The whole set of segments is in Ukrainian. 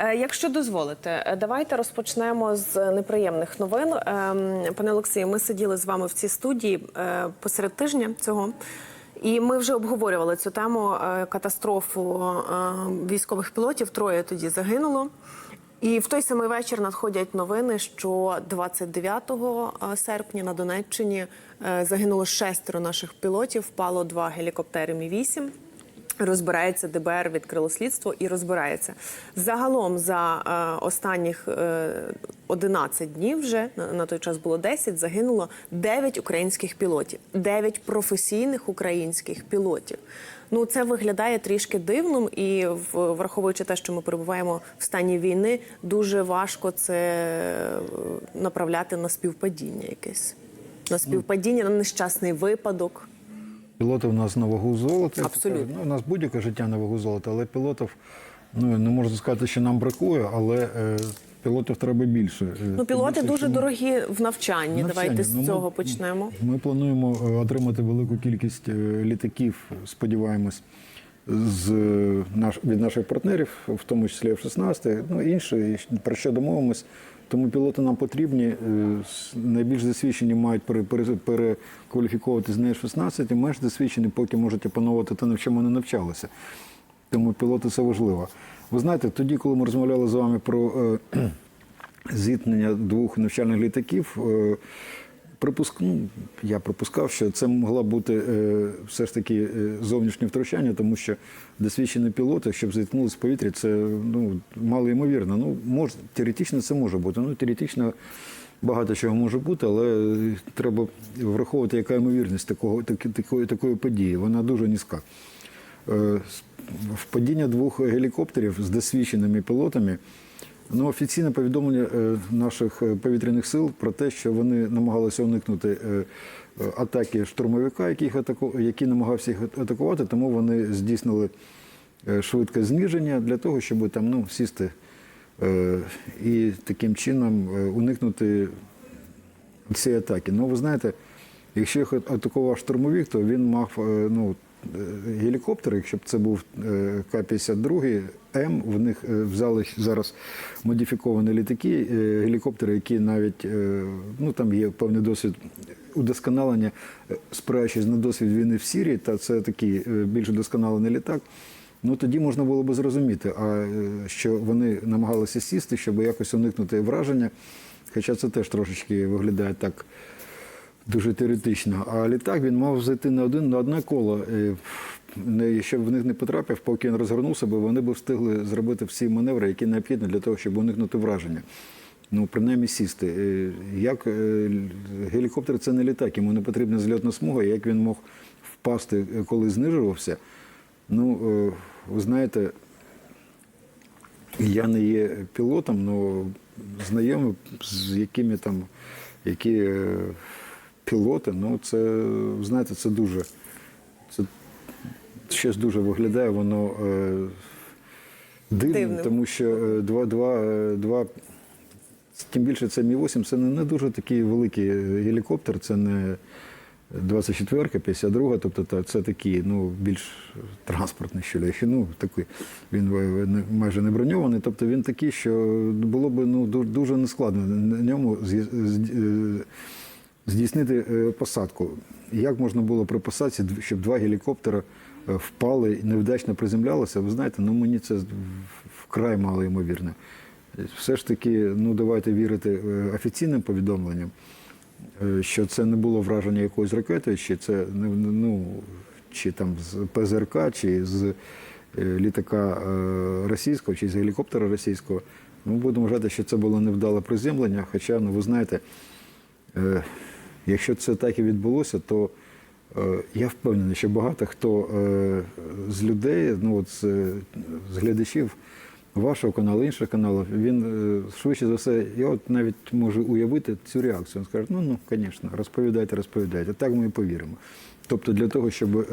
Е, Якщо дозволите, е, давайте розпочнемо з неприємних новин. Ем, Пане Олексію, ми сиділи з вами в цій студії е, посеред тижня цього. І ми вже обговорювали цю тему катастрофу військових пілотів. Троє тоді загинуло. І в той самий вечір надходять новини, що 29 серпня на Донеччині загинуло шестеро наших пілотів, впало два гелікоптери Мі-8. Розбирається ДБР, відкрило слідство і розбирається. Загалом за е, останніх е, 11 днів вже на, на той час було 10, загинуло 9 українських пілотів, 9 професійних українських пілотів. Ну це виглядає трішки дивним, і враховуючи те, що ми перебуваємо в стані війни, дуже важко це е, направляти на співпадіння якесь. На співпадіння, на нещасний випадок. Пілоти в нас на вагу золота. Абсолютно. Ну, у нас будь-яке життя на вагу золота, але пілотів, ну не можна сказати, що нам бракує, але е, пілотів треба більше. Е, Ну, пілоти більше, дуже чим- дорогі в навчанні. Навчання. Давайте з Ну, ми- цього почнемо. Ми плануємо е, отримати велику кількість е, літаків, сподіваємось, з наш, від наших партнерів, в тому числі F-16, ну інші, про що домовимось. Тому пілоти нам потрібні. е, Найбільш засвідчені мають пере- з неї F-16, і менш засвідчені, поки можуть опановувати те, на чому не навчалися. Тому пілоти це важливо. Ви знаєте, тоді, коли ми розмовляли з вами про е, зіткнення двох навчальних літаків, е, припуск, ну, я припускав, що це могло бути е, все ж таки е, зовнішнє втручання, тому що досвідчені пілоти, щоб зіткнулися в повітрі, це ну, мало ймовірно. Ну, мож, теоретично це може бути. Ну, теоретично багато чого може бути, але е, треба враховувати, яка ймовірність такого, такої, такої події. Вона дуже низька. Впадіння двох гелікоптерів з досвідченими пілотами. Ну, офіційне повідомлення е, наших е, повітряних сил про те, що вони намагалися уникнути е, атаки штурмовика, який намагався їх атакувати, тому вони здійснили швидке зниження для того, щоб там ну, сісти і таким чином уникнути цієї атаки. Ну, ви знаєте, якщо їх атакував штурмовик, то він мав ну, е, гелікоптер, якщо б це був е, К-52 М, в них е, взяли зараз модифіковані літаки, гелікоптери, які навіть ну, там є певний досвід удосконалення, спираючись на досвід війни в Сірії, та це такий більш удосконалений літак. Ну тоді можна було би зрозуміти, а що вони намагалися сісти, щоб якось уникнути враження. Хоча це теж трошечки виглядає так дуже теоретично. А літак він мав зайти на один на одне коло. е, не- Щоб в них не потрапив, поки він розгорнувся, бо вони б встигли зробити всі маневри, які необхідні для того, щоб уникнути враження. Ну, принаймні сісти. Е, Як е, гелікоптер це не літак, йому не потрібна зльотна смуга, як він мог впасти, коли знижувався. Ну, ви знаєте, я не є пілотом, але знайомий, з якими там, які пілоти, ну це, знаєте, це дуже, це щось дуже виглядає, воно е, дивним, тому що е, два, два, е, два, тим більше це Мі-8, це не, не дуже такий великий е, гелікоптер, це не 24-ка, 52-га, тобто це такі ну, більш транспортні щоляхи. Ну, такий, він майже не броньований. Тобто він такий, що було б ну, дуже нескладно на ньому здійснити е, посадку. Як можна було при посадці, щоб два гелікоптери е, впали і невдачно приземлялися? Ви знаєте, ну мені це вкрай мало ймовірно. Все ж таки, ну давайте вірити е, офіційним повідомленням що це не було враження якоюсь ракетою, чи це ну, чи там з ПЗРК, чи з літака російського, чи з гелікоптера російського. Ми будемо вважати, що це було невдале приземлення. Хоча, ну ви знаєте, якщо це так і відбулося, то е, я впевнений, що багато хто е, з людей, ну от з, глядачів вашого каналу, інших каналів, він е, швидше за все, я от навіть можу уявити цю реакцію. Він скаже, ну ну, звісно, розповідайте, розповідайте. Так ми і повіримо. Тобто для того, щоб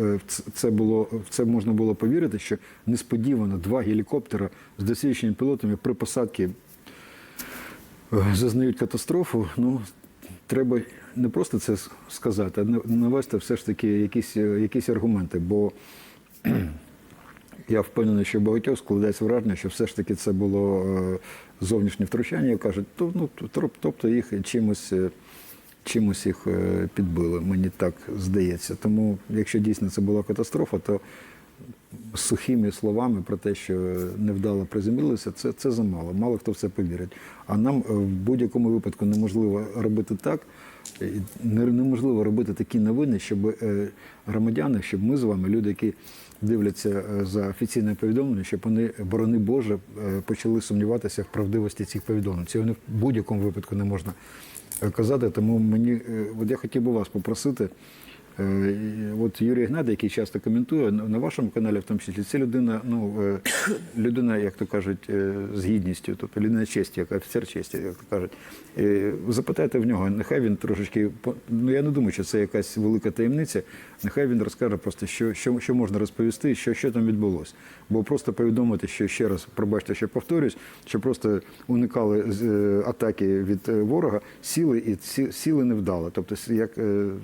це було це можна було повірити, що несподівано два гелікоптера з досвідченими пілотами при посадці зазнають катастрофу. Ну треба не просто це сказати, а навести все ж таки якісь, е, якісь аргументи. Бо Я впевнений, що багатьох складається враження, що все ж таки це було е, зовнішнє втручання. Кажуть, то, ну, тобто їх чимось, е, чимось їх підбили. Мені так здається. Тому, якщо дійсно це була катастрофа, то сухими словами про те, що невдало приземлилися, це, це замало. Мало хто в це повірить. А нам е, в будь-якому випадку неможливо робити так, неможливо робити такі новини, щоб е, громадяни, щоб ми з вами, люди, які дивляться е, за офіційне повідомлення, щоб вони, борони Боже, е, почали сумніватися в правдивості цих повідомлень. Цього в будь-якому випадку не можна е, казати. Тому мені, е, от я хотів би вас попросити. Е, От Юрій Гнат, який часто коментує на вашому каналі, в тому числі, це людина, ну е, людина, як то кажуть, е, з гідністю, тобто людина честі, як офіцер честі, як то кажуть. Запитайте в нього, нехай він трошечки ну я не думаю, що це якась велика таємниця. Нехай він розкаже просто, що, що, що можна розповісти, що, що там відбулося. Бо просто повідомити, що ще раз, пробачте, що повторюсь, що просто уникали атаки від ворога, сіли і сіли не вдало. Тобто, як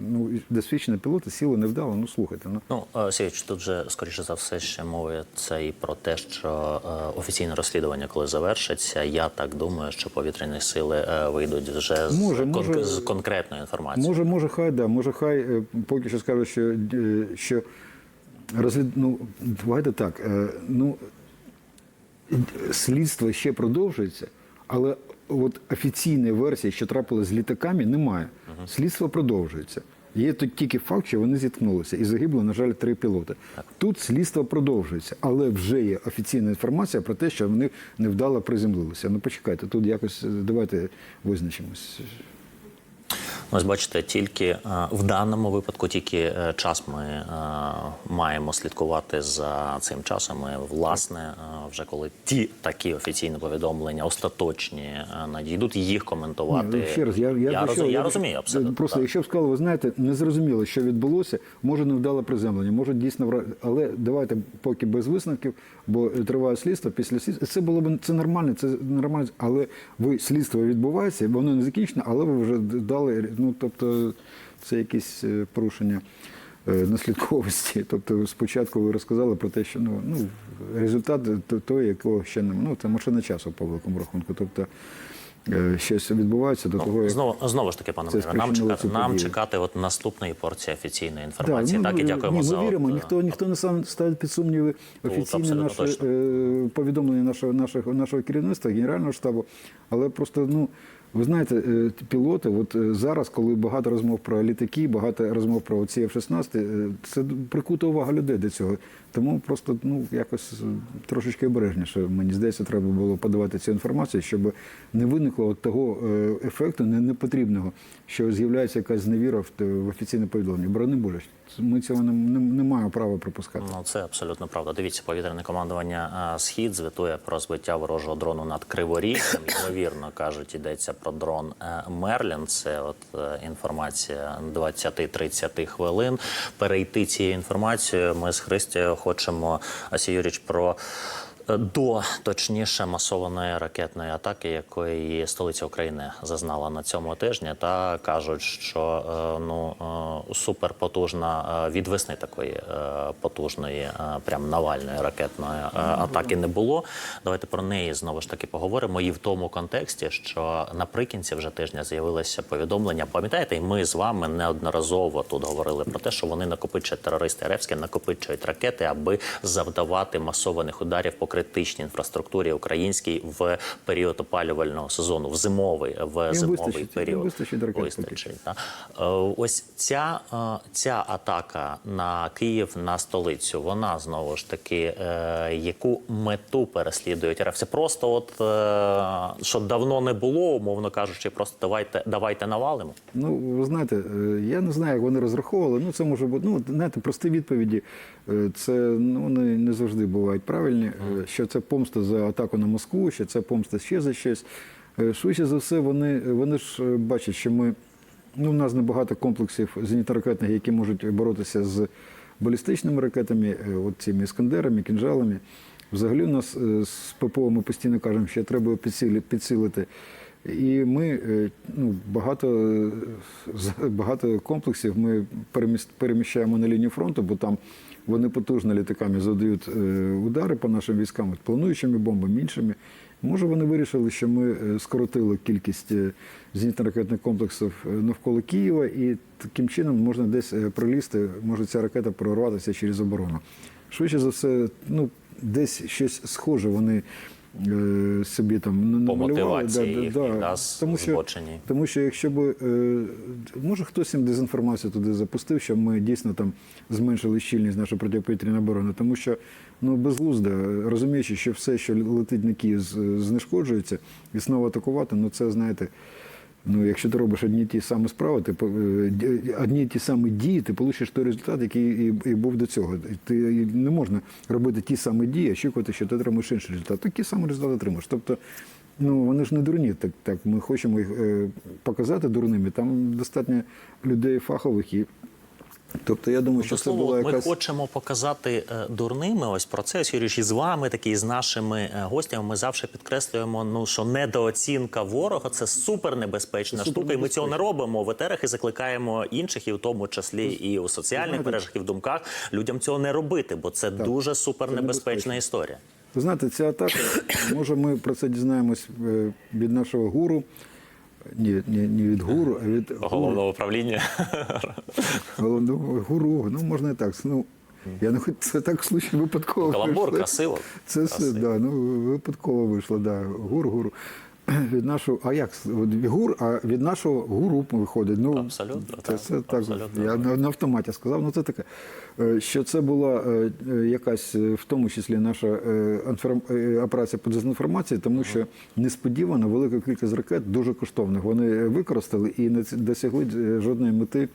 ну досвідчені пілоти сіли не вдало. Ну слухайте, ну Ну, е, Січ, тут же, скоріше за все, ще мовиться і про те, що е, офіційне розслідування, коли завершиться, я так думаю, що повітряні сили е, вийдуть вже з, Може, кон- може. з конкретною інформацією. Може, може, хай да, може, хай е, поки що скажуть, що, е, що розгляд, ну, давайте так, е, ну, слідство ще продовжується, але от офіційної версії, що трапилось з літаками, немає. Слідство продовжується. Є тут тільки факт, що вони зіткнулися і загибло, на жаль, три пілоти. Тут слідство продовжується, але вже є офіційна інформація про те, що вони невдало приземлилися. Ну почекайте, тут якось е, давайте визначимось. Ось бачите, тільки е, в даному випадку тільки е, час ми е, маємо слідкувати за цим часом. І, власне, вже коли ті такі офіційні повідомлення остаточні надійдуть, їх коментувати. Ні, ну, ще раз, я, я, я, до роз- я розумію абсолютно. Просто так. якщо б сказали, ви знаєте, не зрозуміло, що відбулося, може не вдало приземлення, може дійсно вра- але давайте поки без висновків, бо триває слідство. Після слідства це було б це нормально, це нормально, але ви слідство відбувається, воно не закінчено, але ви вже дали. Ну тобто, це якісь е, порушення. е, Наслідковості, тобто спочатку ви розказали про те, що ну, ну результат той, якого ще не ну це машина часу по великому рахунку. Тобто е, щось відбувається до того, Ну, як знову, знову ж таки, пане Це нам чекати, нам чекати от наступної порції офіційної інформації. Так, і ну, дякуємо ні, за ми віримо. от, Ніхто ніхто не сам ставить під сумніви офіційне наше точно. повідомлення нашого нашого нашого керівництва, генерального штабу. Але просто ну. Ви знаєте, е, пілоти, от е, зараз, коли багато розмов про літаки, багато розмов про ці F-16, е, це прикута увага людей до цього. Тому просто ну якось трошечки обережніше, мені здається, треба було подавати цю інформацію, щоб не виникло от того ефекту не- непотрібного, що з'являється якась зневіра в, офіційне повідомлення. Борони Боже, ми цього не, не, не маємо права пропускати. Ну, це абсолютно правда. Дивіться, повітряне командування Схід звітує про збиття ворожого дрону над Криворіжжям. Ймовірно, кажуть, йдеться про дрон е, Мерлін. Це от е, інформація 20-30 хвилин. Перейти цією інформацією. Ми з Христією хочемо Асі Юріч про. До точніше масованої ракетної атаки, якої столиця України зазнала на цьому тижні, та кажуть, що е, ну е, суперпотужна е, відвесни такої е, потужної, прям навальної ракетної атаки не було. Давайте про неї знову ж таки поговоримо. І в тому контексті, що наприкінці вже тижня з'явилося повідомлення. Пам'ятаєте, і ми з вами неодноразово тут говорили про те, що вони накопичують терористи РФські, накопичують ракети, аби завдавати масованих ударів по критичній інфраструктурі українській в період опалювального сезону, в зимовий в Їм зимовий вистачить, період. вистачить Вистачить, так. Е, Ось ця, е, ця атака на Київ на столицю. Вона знову ж таки, е, яку мету переслідують РФ? Це просто, от що давно не було, умовно кажучи, просто давайте давайте навалимо. Ну, ви знаєте, я не знаю, як вони розраховували. Ну, це може бути, ну, знаєте, прості відповіді. Це ну, вони не завжди бувають правильні. Що це помста за атаку на Москву, що це помста ще за щось. Е, Швидше за все, вони, вони ж е, бачать, що ми. Ну, у нас небагато комплексів зенітно-ракетних, які можуть боротися з балістичними ракетами, е, от цими іскандерами, кінжалами. Взагалі, у нас з ППО ми постійно кажемо, що треба підсилити. І ми ну, багато, багато комплексів ми переміщаємо на лінію фронту, бо там вони потужно літаками задають е, удари по нашим військам, плануючими бомбами, іншими. Може, вони вирішили, що ми е, скоротили кількість е, зенітно-ракетних комплексів навколо Києва, і таким чином можна десь пролізти, може ця ракета прорватися через оборону. Швидше за все, ну, десь щось схоже вони собі там По намалювали. да, да, з- тому, що, тому що якщо б, е, може хтось їм дезінформацію туди запустив, що ми дійсно там зменшили щільність нашої протиповітряної оборони, тому що ну, безглуздо, розуміючи, що все, що летить на Київ, знешкоджується, і знову атакувати, ну це знаєте. Ну, якщо ти робиш одні ті самі справи, ти е, одні ті самі дії, ти получиш той результат, який і, і був до цього. Ти не можна робити ті самі дії, очікувати, що ти отримаєш інший результат. Такі самі результати отримаєш. Тобто, ну вони ж не дурні. Так, так ми хочемо їх е, показати дурними. Там достатньо людей фахових і. Тобто, я думаю, що це була от ми хочемо показати е, дурними ось про це. Юрійович, і з вами, такі з нашими е, гостями. Ми завжди підкреслюємо, ну що недооцінка ворога це супернебезпечна Це штука. І ми цього не робимо в етерах і закликаємо інших, і в тому числі і у соціальних мережах, і в думках людям цього не робити, бо це дуже супернебезпечна історія. Ви знаєте, ця атака, може, ми про це дізнаємось е, від нашого гуру. Ні, ні, не від гуру, а від гуру. Головного управління. Головного гуру, ну можна і так. Ну, я не хоч це так случай випадково. Каламбур вийшло. красиво. Це все, Красиво. да, ну, випадково вийшло, да. Гур, гуру. Від нашого, а як? От Гур, а від нашого гуру виходить. Ну, Абсолютно, Це, це так, абсолютно. я на, на автоматі сказав. Ну, це таке, е, що це була е, е, якась, в тому числі, наша операція по дезінформації, тому що несподівано велика кількість ракет дуже коштовних. Вони використали і не досягли жодної мети.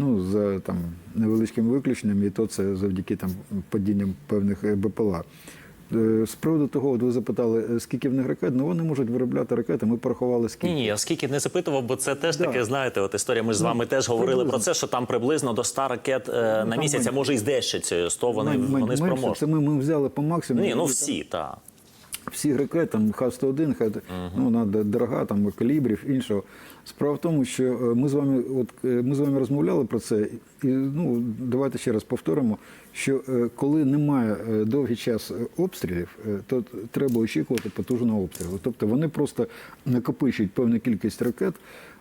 Ну, за там невеличкими виключеннями, і то це завдяки там падінням певних БПЛА. Е, З приводу того, от ви запитали, е, скільки в них ракет, ну вони можуть виробляти ракети. Ми порахували скільки. Ні, я скільки не запитував, бо це теж Да. таке, знаєте, от історія. Ми ж з вами теж говорили приблизно. про це, що там приблизно до 100 ракет е, на там місяць, а може і з 10, 100 вони, Мен- мен- вони менше. спроможні. Це ми, ми взяли по максимуму. Ні, ну всі, так. Всі ракети, там Х-101, Х, ну, вона дорога, там калібрів, іншого. Справа в тому, що е, ми з вами, от е, ми з вами розмовляли про це, і ну давайте ще раз повторимо, що е, коли немає довгий час обстрілів, то треба очікувати потужного обстрілу. Тобто вони просто накопичують певну кількість ракет.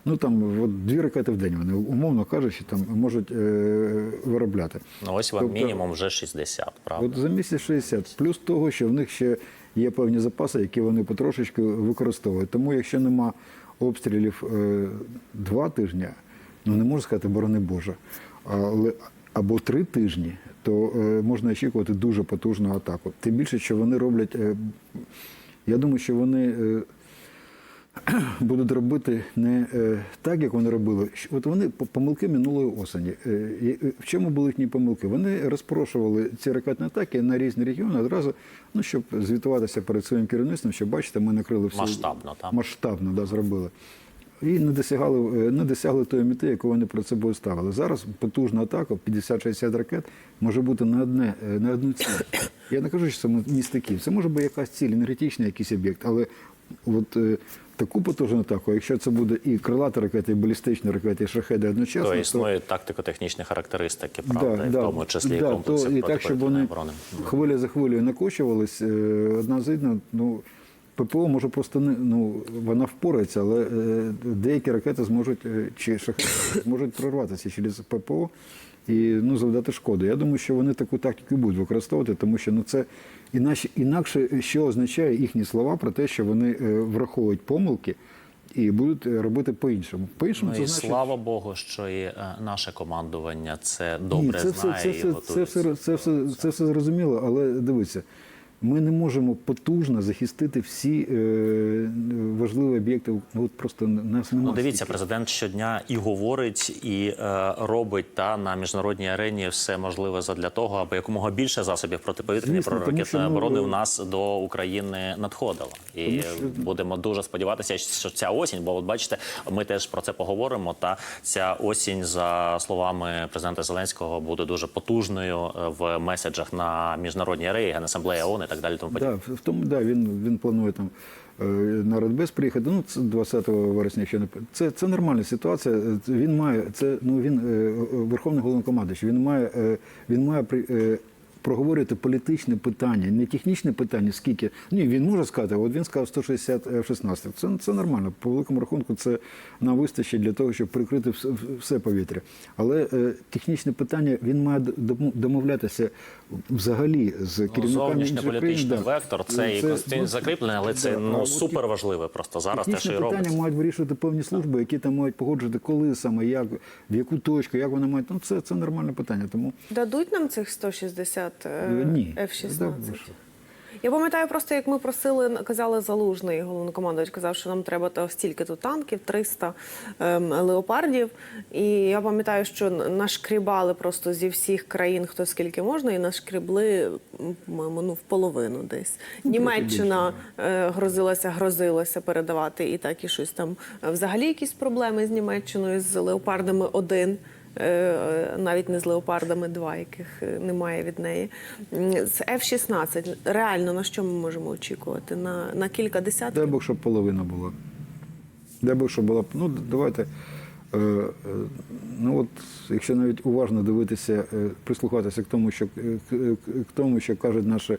Ну там от дві ракети в день вони, умовно кажучи, там можуть е, виробляти. Ну ось вам Тобто- мінімум вже 60, правда? От за місяць 60. Плюс того, що в них ще є певні запаси, які вони потрошечки використовують. Тому якщо нема обстрілів е, два тижні, ну не можу сказати, борони Боже, але або три тижні, то е, можна очікувати дуже потужну атаку. Тим більше, що вони роблять. Е, я думаю, що вони. Е, будуть робити не е, так, як вони робили. От вони помилки минулої осені. Е, і, е, в чому були їхні помилки? Вони розпрошували ці ракетні атаки на різні регіони одразу, ну щоб звітуватися перед своїм керівництвом, що бачите, ми накрили всі Масштабно, так. масштабно да, зробили. І не досягали, не досягли тої мети, яку вони перед собою ставили. Зараз потужна атака, 50-60 ракет, може бути на одне на одну ціль. Я не кажу, що це місто Київ. Це може бути якась ціль, енергетичний якийсь об'єкт, але от таку потужну атаку, якщо це буде і крилата ракета, і балістична ракета, і шахеди одночасно, То то, тактико-технічні характеристики, правда, і в тому числі да, комплекси то, і так, щоб вони оборони. хвиля за хвилею накочувались, е, одна з одна, ну, ППО може просто не ну вона впорається, але е, деякі ракети зможуть е, чи шахеди зможуть прорватися через ППО і ну завдати шкоди. Я думаю, що вони таку тактику будуть використовувати, тому що ну це інакше, інакше що означає їхні слова про те, що вони е, враховують помилки і будуть е, робити по-іншому. По-іншому Ну це і значить. слава Богу, що і е, наше командування це Ні, добре це все, знає це, і все, це, це, це, все, це все зрозуміло, але дивіться, ми не можемо потужно захистити всі е, важливі об'єкти. Ну, от просто нас немає. Ну, дивіться, президент щодня і говорить, і е, робить та на міжнародній арені все можливе задля того, аби якомога більше засобів протиповітряної проракетної ну, оборони у нас до України надходило. І Тому що- будемо дуже сподіватися, що ця осінь, бо от бачите, ми теж про це поговоримо. Та ця осінь, за словами президента Зеленського, буде дуже потужною е, в меседжах на міжнародній арені Генасамблеї ООН і так далі. Тому. Да, в тому, да, він, він планує там е, на Радбез приїхати. Ну, це 20 вересня, ще не це, це нормальна ситуація. Він має це. Ну він е, верховний головнокомандуючий. Він має е, він має при. Проговорювати політичне питання, не технічне питання, скільки. Ні, він може сказати, от він сказав 160 в 16. Це, це нормально. По великому рахунку, це нам вистачить для того, щоб прикрити все, все повітря. Але е, технічне питання він має дому- домовлятися взагалі з керівниками інших країн. Зовнішньополітичний да. вектор це і конституційно ну, закріплене, але це да, ну супер важливе просто зараз те, що і питання робиться. мають вирішувати певні служби, які там мають погоджувати, коли саме, як, в яку точку, як вони мають. Ну, це, це нормальне питання. Тому Дадуть нам цих 160 Е, ні. F-16? Я пам'ятаю просто, як ми просили, казали залужний головнокомандувач, казав, що нам треба то стільки то танків, 300 ем, леопардів. І я пам'ятаю, що нашкрібали просто зі всіх країн, хто скільки можна, і нашкрібли ну, в половину десь. Німеччина е, грозилася, грозилася передавати і так і щось там. Е, Взагалі якісь проблеми з Німеччиною, з леопардами один. Е, навіть не з леопардами 2, яких е, немає від неї. З F-16 реально на що ми можемо очікувати? На, на кілька десятків? дай Бог, щоб половина була. Дай Бог, щоб була. Ну, давайте. Е, е, ну от, якщо навіть уважно дивитися, е, прислухатися к тому, що е, к, тому, що кажуть наші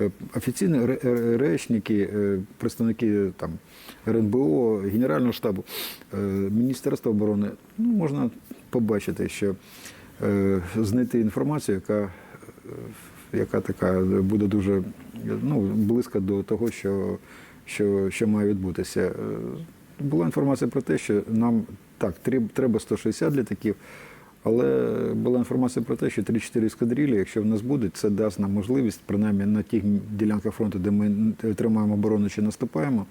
е, офіційні ре- ре- речники, е, представники там РНБО, Генерального штабу, е, Міністерства оборони, ну, можна побачити, що е, знайти інформацію, яка е, яка така буде дуже ну, близька до того, що, що, що має відбутися. Е, Була інформація про те, що нам так, треба 160 літаків, але була інформація про те, що 3-4 ескадрилі, якщо в нас буде, це дасть нам можливість, принаймні на тих ділянках фронту, де ми тримаємо оборону чи наступаємо,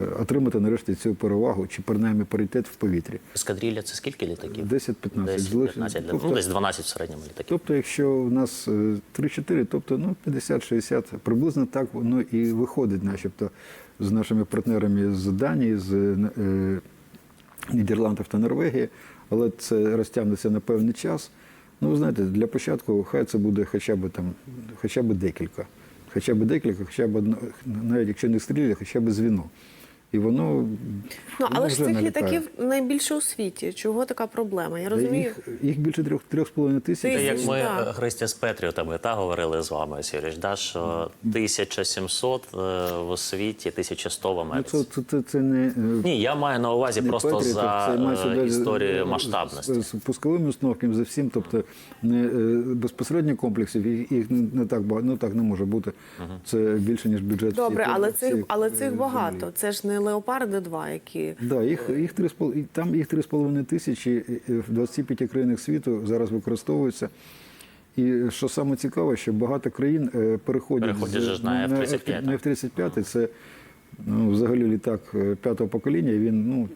отримати нарешті цю перевагу, чи принаймні паритет в повітрі. Ескадрилля це скільки літаків? 10-15. 10-15, Тобто- ну десь 12 в середньому літаків. Тобто, якщо у нас е, 3-4, тобто ну, 50-60, приблизно так воно і виходить, начебто, з нашими партнерами з Данії, з е, Нідерландів та Норвегії, але це розтягнеться на певний час. Ну, ви знаєте, для початку хай це буде хоча б там, хоча б декілька. Хоча б декілька, хоча б навіть якщо не стріляє, хоча б звіно. І воно. Ну, але ж цих літаків найбільше у світі. Чого така проблема? Я розумію. Їх, їх більше трьох, трьох з половиною тисяч. Це як ми Так. Христя з Петріотами та говорили з вами, Сіріч, да, що 1700 е, в світі, 1100 в Ну, Америці. це, це, це, це не. е, Ні, я маю на увазі Не просто Петріотів, за це е, історію з- масштабності. З, з пусковими установками, за всім, тобто не безпосередньо комплексів, їх, їх не, не так багато, ну так не може бути. Це більше, ніж бюджет. Добре, всіх- але цих, але цих багато. Це ж не леопарди 2, які Да, їх, їх 3,5 і там їх 3,5 тисячі е, в 25 країнах світу зараз використовуються. І що саме цікаве, що багато країн е, переходять, Переходять ж на ну, F-35, на F-35. Це ну, взагалі літак е, п'ятого покоління. Він ну,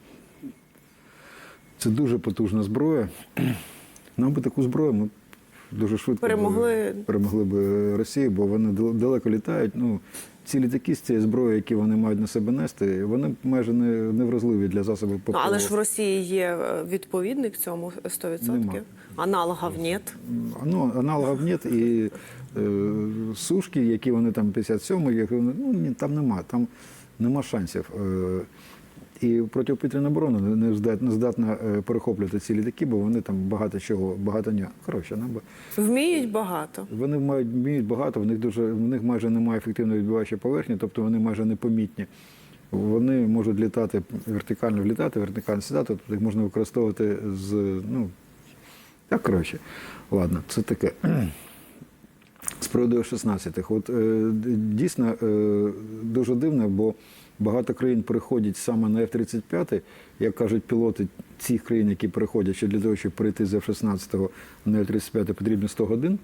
це дуже потужна зброя. Нам би таку зброю ми дуже швидко Перемогли. перемогли б Росію, бо вони далеко літають. Ну, ці літаки з цією зброєю, які вони мають на себе нести, вони майже не, не вразливі для засобів ну, але ж в Росії є е, відповідник цьому 100%. Нема. Аналогів нет. Ну, аналогів нет і е, сушки, які вони там 57 які вони, ну, ні, там нема, там нема шансів. Е, і протиповітряна оборона не- здатна е, перехоплювати ці літаки, бо вони там багато чого, багато ні. Коротше, нам би- Вміють багато. вони мають вміють багато, в них дуже в них майже немає ефективної відбиваючої поверхні, тобто вони майже непомітні. Вони можуть літати вертикально влітати, вертикально сідати, тобто їх можна використовувати з ну так коротше. Ладно, це таке. З приводу 16-х. От е, дійсно е, дуже дивно, бо багато країн переходять саме на F-35, як кажуть пілоти цих країн, які переходять, що для того, щоб перейти з F-16 на F-35 потрібно 100 годин.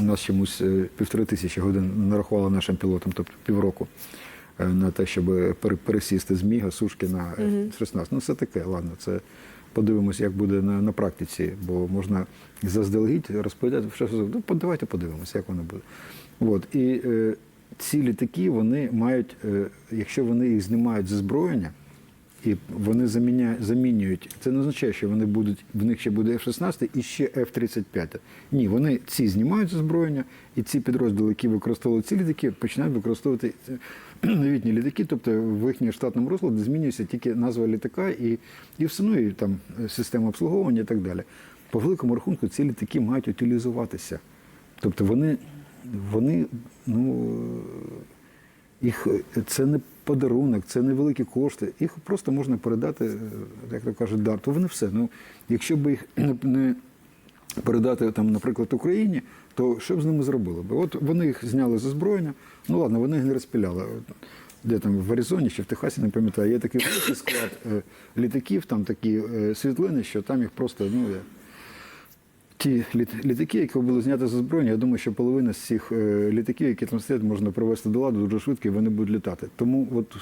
У нас чомусь е, півтори тисячі годин нарахували нашим пілотам, тобто півроку, е, на те, щоб пересісти з Міга, сушки на F-16. Ну, це таке, ладно, це подивимось, як буде на, на практиці, бо можна заздалегідь розповідати, що ну, давайте подивимося, як воно буде. От. І е, ці літаки, вони мають, е, якщо вони їх знімають з озброєння, І вони замінюють. Це не означає, що вони будуть, в них ще буде F-16 і ще F-35. Ні, вони ці знімають з озброєння, і ці підрозділи, які використовували ці літаки, починають використовувати е, новітні літаки, тобто в їхньому штатному розкладі змінюється тільки назва літака і, і все, ну, і там е, система обслуговування і так далі. По великому рахунку ці літаки мають утилізуватися. Тобто вони, вони ну, їх це не подарунок, це не великі кошти. Їх просто можна передати, як то кажуть, дар. То вони все. Ну, якщо б їх не- не передати там, наприклад, Україні, то що б з ними зробили? От вони їх зняли з озброєння. Ну ладно, вони їх не розпіляли. Де там в Аризоні чи в Техасі, не пам'ятаю, є такий великий склад е, літаків, там такі е, світлини, що там їх просто ну. Ті літаки, які були зняті з озброєння, я думаю, що половина з цих е, літаків, які там стоять, можна привести до ладу дуже швидко, і вони будуть літати. Тому от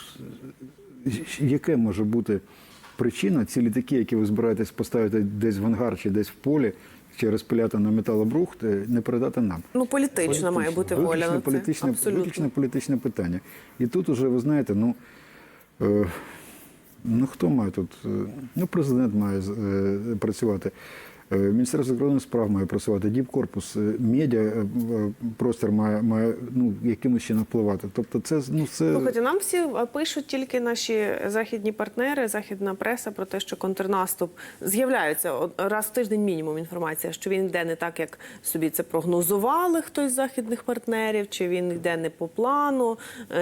яке може бути причина ці літаки, які ви збираєтесь поставити десь в ангар чи десь в полі, чи розпиляти на металобрухт, е, не передати нам? Ну, політична має бути воля Виключно на це. політичне, політичне питання. І тут уже, ви знаєте, ну, е, ну хто має тут? Е, Ну, президент має е, працювати. Е, Міністерство закордонних справ має працювати, діпкорпус, е, медіа е, простір має, має ну, якимось чином впливати. Тобто це, ну, це Слухайте, нам всі пишуть тільки наші західні партнери, західна преса про те, що контрнаступ з'являється раз в тиждень мінімум інформація, що він йде не так, як собі це прогнозували хтось з західних партнерів, чи він йде не по плану,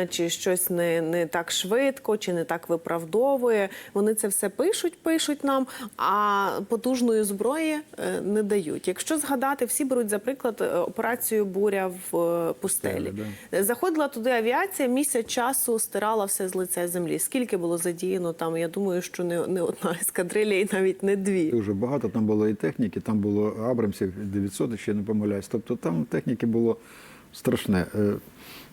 чи щось не, не так швидко, чи не так виправдовує. Вони це все пишуть, пишуть нам, а потужної зброї е, не дають. Якщо згадати, всі беруть за приклад е, операцію буря в е, пустелі. Заходила туди авіація, місяць часу стирала все з лиця землі. Скільки було задіяно там? Я думаю, що не, не одна ескадрилля і навіть не дві. Дуже багато там було і техніки, там було Абрамсів 900, якщо я не помиляюсь. Тобто там техніки було страшне.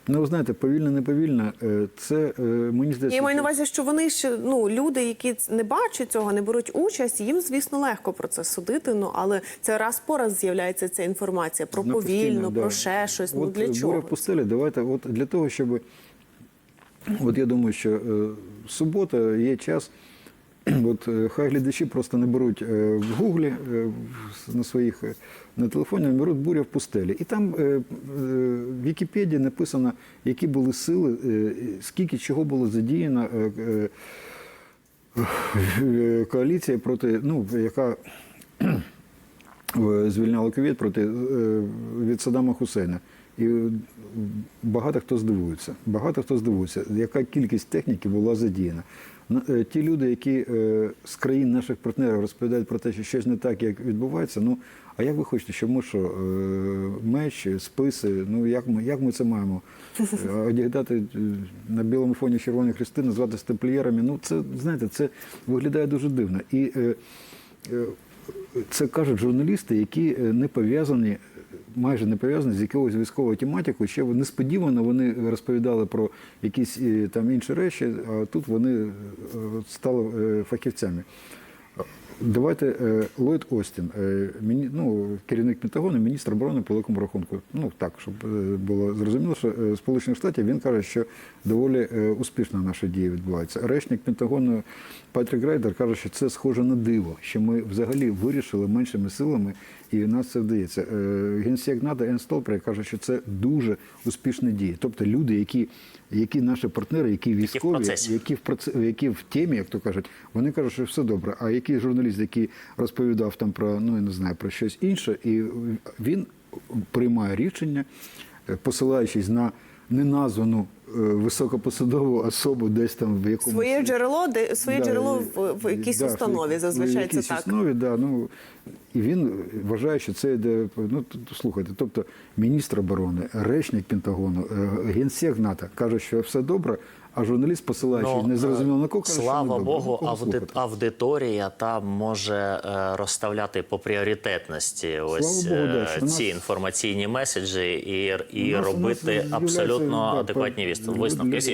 Ну, ви знаєте, повільно, не повільно, е, це е, мені здається. Я маю на увазі, що вони ще ну люди, які не бачать цього, не беруть участь. Їм, звісно, легко про це судити. Ну але це раз по раз з'являється ця інформація про Ну, повільно, постійно, про ще щось. Ну для чого? пустелі, давайте, от для того, щоб. От я думаю, що е, субота є час. От е, хай глядачі просто не беруть е, в гуглі е, на своїх на телефоні, не беруть буря в пустелі. І там в Вікіпедії написано, які були сили, скільки чого було задіяно коаліція проти, ну, яка звільняла Кувейт проти від Саддама Хусейна. І багато хто здивується. Багато хто здивується, яка кількість техніки була задіяна. На- е, Ті люди, які е, з країн наших партнерів розповідають про те, що щось не так, як відбувається. Ну а як ви хочете, щоб ми що, е, меч, списи? Ну як ми, як ми це маємо? Одягати е, на білому фоні червоні хрести, назвати темплієрами? Ну це знаєте, це виглядає дуже дивно. І це кажуть журналісти, які не пов'язані, майже не пов'язані з якоюсь військовою тематикою. Ще несподівано вони розповідали про якісь е, там інші речі, а тут вони е, стали е, фахівцями. Давайте Ллойд Остін, ну, керівник Пентагону, міністр оборони по великому рахунку. Ну так, щоб було зрозуміло, що Сполучених Штатів він каже, що доволі успішно наші дії відбуваються. Речник Пентагону Патрік Райдер каже, що це схоже на диво, що ми взагалі вирішили меншими силами, і в нас це вдається. Е, Генсек НАТО Ен Столпрей каже, що це дуже успішні дії. Тобто люди, які, які наші партнери, які військові, процесі. які в проц- які в темі, як то кажуть, вони кажуть, що все добре. А який журналіст, який розповідав там про ну я не знаю про щось інше, і він приймає рішення, посилаючись на неназвану е, високопосадову особу, десь там в якомусь Своє джерело, де своє Да, джерело в, в якійсь да, установі. Зазвичай в це якійсь так. Установі, да, ну, і він вважає, що це йде. Ну, слухайте, тобто міністр оборони, речник Пентагону, е, генсек НАТО каже, що все добре, а журналіст, посилаючись Ну, зрозуміло на кого, каже, Слава. Богу, кого авди- аудиторія там може е, розставляти по пріоритетності ось Богу, да, е, ці нас- інформаційні меседжі і, і робити абсолютно адекватні висновки.